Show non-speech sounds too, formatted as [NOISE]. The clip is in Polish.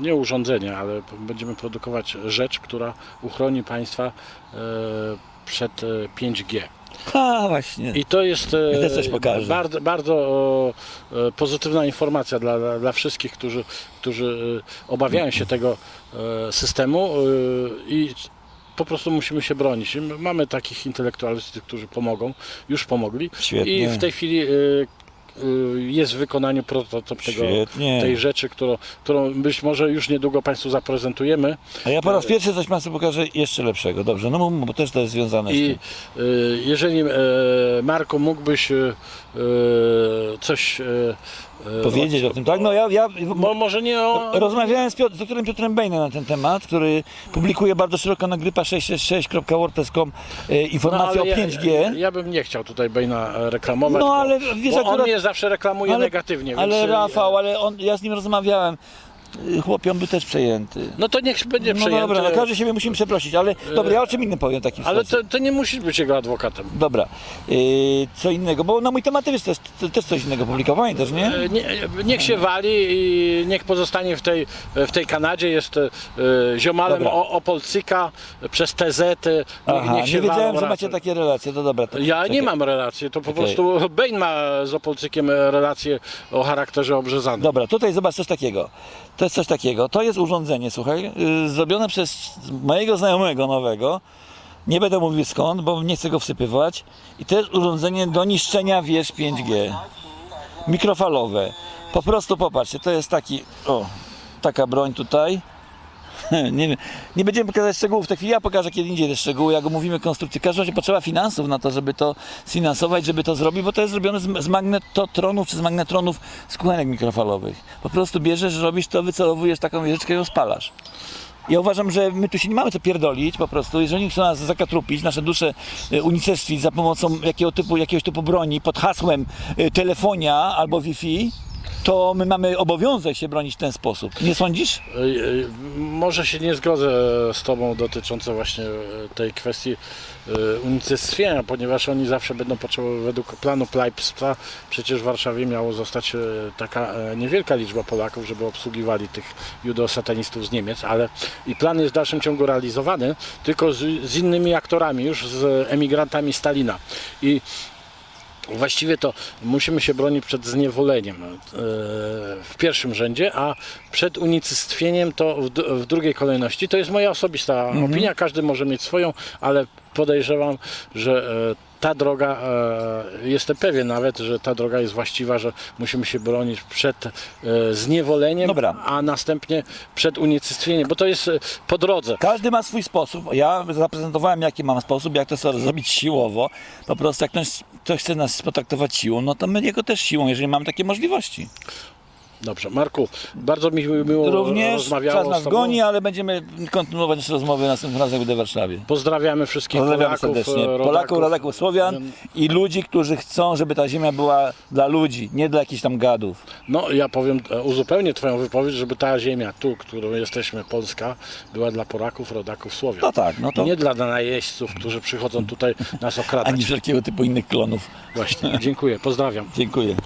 nie urządzenie, ale będziemy produkować rzecz, która uchroni Państwa e, przed e, 5G. A właśnie. I to jest e, bardzo, bardzo e, pozytywna informacja dla, dla, wszystkich, którzy, którzy e, obawiają się tego e, systemu e, i po prostu musimy się bronić. Mamy takich intelektualistów, którzy pomogą, już pomogli Świetnie. i w tej chwili e, e, jest w wykonaniu prototyp tego, Świetnie. tej rzeczy, którą, którą być może już niedługo Państwu zaprezentujemy. A ja po raz pierwszy coś Państwu pokażę jeszcze lepszego. Dobrze, no bo też to jest związane z I tym. y, jeżeli e, Marku mógłbyś coś Powiedzieć o tym, tak? No ja, ja Mo, może nie o. rozmawiałem z, Piotr, z doktorem Piotrem Bejnem na ten temat, który publikuje bardzo szeroko na grypa666.wordpress.com e, informacje o No, ale 5G. Ja, ja bym nie chciał tutaj Bejna reklamować. No, bo- ale wiesz, bo akurat- on mnie zawsze reklamuje ale- negatywnie. Ale więc, e, Rafał, ale on, ja z nim rozmawiałem. Y, Chłopie, on był też przejęty. No to niech będzie No przejęty. dobra, no każdy siebie musimy przeprosić, ale dobra, ja o czym innym powiem takim ale to, to nie musisz być jego adwokatem. Dobra, yy, co innego, bo na mój temat też, też, też coś innego publikowałem też, nie? E, Nie, niech się wali i niech pozostanie w tej, w tej Kanadzie. Jest e, ziomalem o, Opolcyka przez TZ. Niech, Aha, niech się nie wiedziałem, walą że macie takie relacje, to dobra. To, Ja nie czekaj. mam relacji, to po Okej. prostu Bain ma z Opolcykiem relację o charakterze obrzezanym. Dobra, tutaj zobacz coś takiego. To jest coś takiego. To jest urządzenie, słuchaj, yy, zrobione przez mojego znajomego nowego. Nie będę mówił skąd, bo nie chcę go wsypywać. I to jest urządzenie do niszczenia wież 5G. Mikrofalowe. Po prostu popatrzcie, to jest taki, o, taka broń tutaj. [LAUGHS] Nie, wiem, nie będziemy pokazać szczegółów w tej chwili, ja pokażę kiedy indziej te szczegóły, jak omówimy konstrukcję. W każdym razie potrzeba finansów na to, żeby to sfinansować, żeby to zrobić, bo to jest zrobione z, z magnetotronów czy z magnetronów z kuchenek mikrofalowych. Po prostu bierzesz, robisz to, wycelowujesz taką wieżyczkę i ją spalasz. Ja uważam, że my tu się nie mamy co pierdolić po prostu. Jeżeli chcą nas zakatrupić, nasze dusze e, unicestwić za pomocą jakiego typu, jakiegoś typu broni pod hasłem e, telefonia albo Wi-Fi, to my mamy obowiązek się bronić w ten sposób. Nie sądzisz? E, e, Może się nie zgodzę z Tobą dotycząco właśnie e, tej kwestii unicestwienia, ponieważ oni zawsze będą potrzebować według planu Pleibstwa, przecież w Warszawie miało zostać taka niewielka liczba Polaków, żeby obsługiwali tych judosatanistów z Niemiec, ale i plan jest w dalszym ciągu realizowany, tylko z, z innymi aktorami, już z emigrantami Stalina. I Właściwie to musimy się bronić przed zniewoleniem e, w pierwszym rzędzie, a przed unicestwieniem to w, drugiej kolejności. To jest moja osobista opinia, każdy może mieć swoją, ale podejrzewam, że e, ta droga, e, jestem pewien nawet, że ta droga jest właściwa, że musimy się bronić przed e, zniewoleniem, Dobra. a następnie przed unicestwieniem, bo to jest e, po drodze. Każdy ma swój sposób. Ja zaprezentowałem, jaki mam sposób, jak to sobie zrobić siłowo. Po prostu, jak ktoś, ktoś chce nas potraktować siłą, no to my jego też siłą, jeżeli mamy takie możliwości. Dobrze, Marku, bardzo mi miło Również rozmawiało czas nas z Tobą. goni, ale będziemy kontynuować nasze rozmowy następnym razem, gdy w Warszawie. Pozdrawiamy wszystkich Pozdrawiam Polaków, serdecznie. e, Polaków, rodaków, Słowian i ludzi, którzy chcą, żeby ta ziemia była dla ludzi, nie dla jakichś tam gadów. No ja powiem, e, uzupełnię Twoją wypowiedź, żeby ta ziemia tu, którą jesteśmy, Polska, była dla Polaków, rodaków, Słowian. No tak, no to Nie dla najeźdźców, którzy przychodzą tutaj nas okradać. ani wszelkiego typu innych klonów. Właśnie, dziękuję, pozdrawiam. Dziękuję.